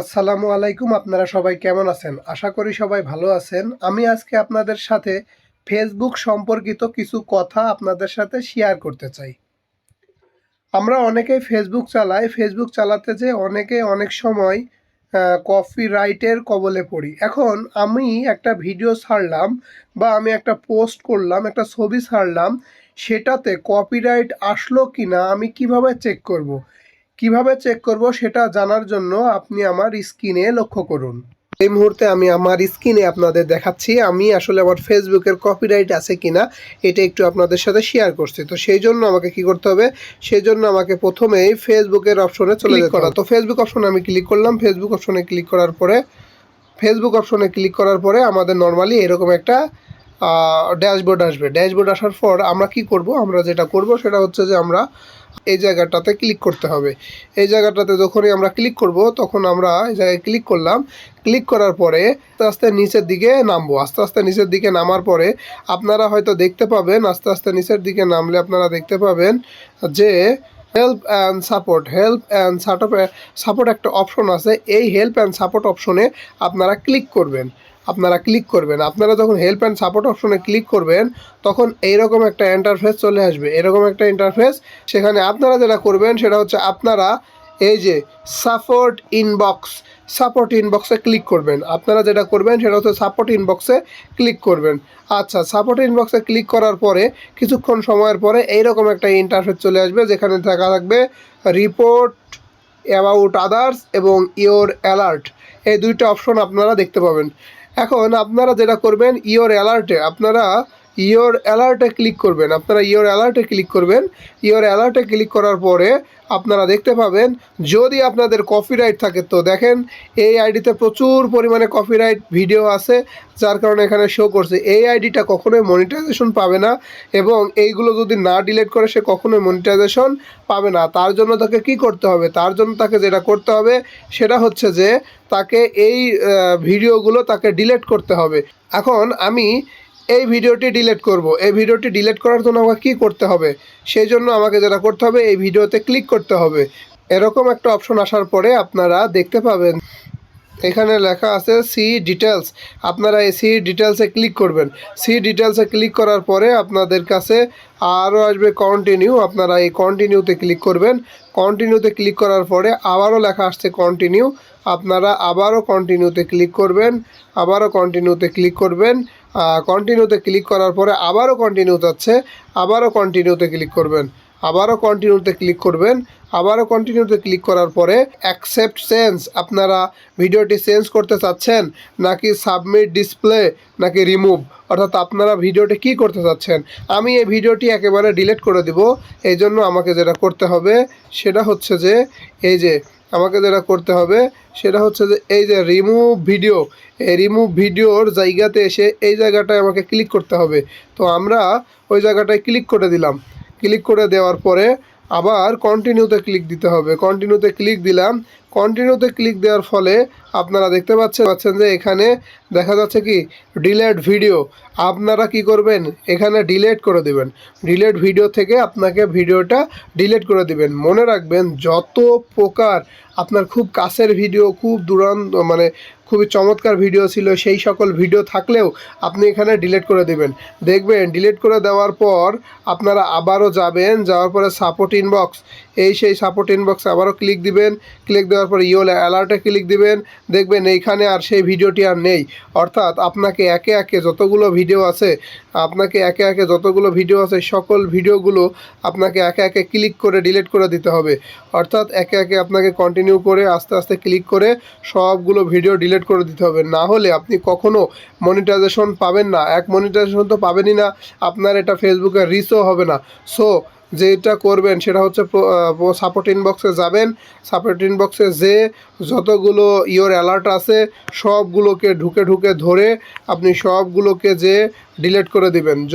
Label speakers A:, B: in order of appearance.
A: আসসালামু আলাইকুম, আপনারা সবাই কেমন আছেন? আশা করি সবাই ভালো আছেন। আমি আজকে আপনাদের সাথে ফেসবুক সম্পর্কিত কিছু কথা আপনাদের সাথে শেয়ার করতে চাই। আমরা অনেকেই ফেসবুক চালাই। ফেসবুক চালাতে যে অনেকে অনেক সময় কপি রাইটের কবলে পড়ি। এখন আমি একটা ভিডিও ছাড়লাম বা আমি একটা পোস্ট করলাম, একটা ছবি ছাড়লাম, সেটাতে কপিরাইট আসলো কি না আমি কীভাবে চেক করব। কীভাবে চেক করব সেটা জানার জন্য আপনি আমার স্ক্রিনে লক্ষ্য করুন। এই মুহূর্তে আমি আমার স্ক্রিনে আপনাদের দেখাচ্ছি আমি আসলে আমার ফেসবুকের কপিরাইট আছে কিনা এটা একটু আপনাদের সাথে শেয়ার করছি। তো সেই জন্য আমাকে কি করতে হবে? সেই জন্য আমাকে প্রথমেই ফেসবুকের অপশনে চলে যেতে করা। তো ফেসবুক অপশনে আমি ক্লিক করলাম। ফেসবুক অপশনে ক্লিক করার পরে ফেসবুক অপশনে ক্লিক করার পরে আমাদের নর্মালি এরকম একটা ড্যাশবোর্ড আসবে। ড্যাশবোর্ড আসার পর আমরা কি করব? আমরা যেটা করব সেটা হচ্ছে যে আমরা এই জায়গাটাতে ক্লিক করতে হবে। এই জায়গাটাতে যখনই আমরা ক্লিক করব, তখন আমরা এই জায়গায় ক্লিক করলাম। ক্লিক করার পরে আস্তে আস্তে নিচের দিকে নামবো। আস্তে আস্তে নিচের দিকে নামার পরে আপনারা হয়তো দেখতে পাবেন, আস্তে আস্তে নিচের দিকে নামলে আপনারা দেখতে পাবেন যে help and support help and support একটা অপশন আছে। এই হেল্প অ্যান্ড সাপোর্ট অপশনে আপনারা ক্লিক করবেন। আপনারা ক্লিক করবেন। আপনারা যখন হেল্প অ্যান্ড সাপোর্ট অপশনে ক্লিক করবেন, তখন এইরকম একটা ইন্টারফেস চলে আসবে। এরকম একটা ইন্টারফেস সেখানে আপনারা যেটা করবেন, সেটা হচ্ছে আপনারা এই যে সাপোর্ট ইনবক্স সাপোর্ট ইনবক্সে ক্লিক করবেন। আপনারা যেটা করবেন, সেটা হচ্ছে সাপোর্ট ইনবক্সে ক্লিক করবেন। আচ্ছা সাপোর্ট ইনবক্সে ক্লিক করার পরে, কিছুক্ষণ সময়ের পরে এইরকম একটা ইন্টারফেস চলে আসবে, যেখানে থাকা থাকবে রিপোর্ট অ্যাবাউট আদার্স এবং ইওর অ্যালার্ট এই দুইটা অপশন আপনারা দেখতে পাবেন। এখন আপনারা যেটা করবেন ইওর অ্যালার্টে আপনারা ইওর অ্যালার্টে ক্লিক করবেন। আপনারা ইওর অ্যালার্টে ক্লিক করবেন। ইওর অ্যালার্টে ক্লিক করার পরে আপনারা দেখতে পাবেন, যদি আপনাদের কপিরাইট থাকে, তো দেখেন, এই আইডিতে প্রচুর পরিমাণে কপিরাইট ভিডিও আছে, যার কারণে এখানে শো করছে। এই আইডিটা কখনোই মনিটাইজেশন পাবে না এবং এইগুলো যদি না ডিলেট করে, সে কখনোই মনিটাইজেশন পাবে না। তার জন্য তাকে কি করতে হবে? তার জন্য তাকে যেটা করতে হবে, সেটা হচ্ছে যে তাকে এই ভিডিওগুলো তাকে ডিলেট করতে হবে। এখন আমি এই ভিডিওটি ডিলেট করব। এই ভিডিওটি ডিলেট করার জন্য আমাকে কী করতে হবে? সেই জন্য আমাকে যেটা করতে হবে, এই ভিডিওতে ক্লিক করতে হবে। এরকম একটা অপশন আসার পরে আপনারা দেখতে পাবেন এখানে লেখা আছে সি ডিটেলস আপনারা এই সি ডিটেলসে ক্লিক করবেন। সি ডিটেলসে ক্লিক করার পরে আপনাদের কাছে আরও আসবে কন্টিনিউ আপনারা এই কন্টিনিউতে ক্লিক করবেন। কন্টিনিউতে ক্লিক করার পরে আবারও লেখা আসছে কন্টিনিউ আপনারা আবারও কন্টিনিউতে ক্লিক করবেন। আবারও কন্টিনিউতে ক্লিক করবেন। কন্টিনিউতে ক্লিক করার পরে আবারও কন্টিনিউ যাচ্ছে। আবারও কন্টিনিউতে ক্লিক করবেন। আবারও কন্টিনিউতে ক্লিক করবেন। আবারও কন্টিনিউতে ক্লিক করার পরে অ্যাকসেপ্ট চেঞ্জ আপনারা ভিডিওটি চেঞ্জ করতে চাচ্ছেন নাকি সাবমিট ডিসপ্লে নাকি রিমুভ অর্থাৎ আপনারা ভিডিওটি কি করতে চাচ্ছেন? আমি এই ভিডিওটি একেবারে ডিলিট করে দিব। এই জন্য আমাকে যেটা করতে হবে, সেটা হচ্ছে যে এই যে, আমাকে যেটা করতে হবে, সেটা হচ্ছে যে এই যে রিমুভ ভিডিও এই রিমুভ ভিডিওর জায়গাতে এসে এই জায়গাটায় আমাকে ক্লিক করতে হবে। তো আমরা ওই জায়গাটায় ক্লিক করে দিলাম। ক্লিক করে দেওয়ার পরে আবার কন্টিনিউতে ক্লিক দিতে হবে। কন্টিনিউতে ক্লিক দিলাম কন্টিনিউতে ক্লিক দেওয়ার ফলে আপনারা দেখতে পাচ্ছেন পাচ্ছেন যে এখানে দেখা যাচ্ছে কি ডিলেট ভিডিও আপনারা কি করবেন? এখানে ডিলেট করে দেবেন। ডিলেট ভিডিও থেকে আপনাকে ভিডিওটা ডিলেট করে দিবেন। মনে রাখবেন, যত প্রকার আপনার খুব কাছের ভিডিও খুব দূরান্ত মানে খুবই চমৎকার ভিডিও ছিল, সেই সকল ভিডিও থাকলেও আপনি এখানে ডিলিট করে দেবেন। দেখবেন ডিলিট করে দেওয়ার পর আপনারা আবারও যাবেন, যাওয়ার পরে সাপোর্ট ইনবক্স এই সেই সাপোর্ট ইনবক্সে আবারও ক্লিক দিবেন। ক্লিক দেওয়ার পর ইওল অ্যালার্টে ক্লিক দিবেন, দেখবেন এইখানে আর সেই ভিডিওটি আর নেই। অর্থাৎ আপনাকে একে একে যতগুলো ভিডিও আছে, আপনাকে একে একে যতগুলো ভিডিও আছে, সকল ভিডিওগুলো আপনাকে একে একে ক্লিক করে ডিলিট করে দিতে হবে। অর্থাৎ একে একে আপনাকে কন্টিনিউ করে, আস্তে আস্তে ক্লিক করে সবগুলো ভিডিও ডিলিট করে দিতে হবে। না হলে আপনি কখনও মনিটাইজেশন পাবেন না। এক মনিটাইজেশন তো পাবেনই না, আপনার এটা ফেসবুকে রিচও হবে না। সো যেটা করবেন সেটা হচ্ছে সাপোর্ট ইনবক্সে যাবেন। সাপোর্ট ইনবক্সে যে যতগুলো ইয়োর অ্যালার্ট আছে, সবগুলোকে ঢুকে ঢুকে ধরে আপনি সবগুলোকে যে ডিলেট করে দিবেন।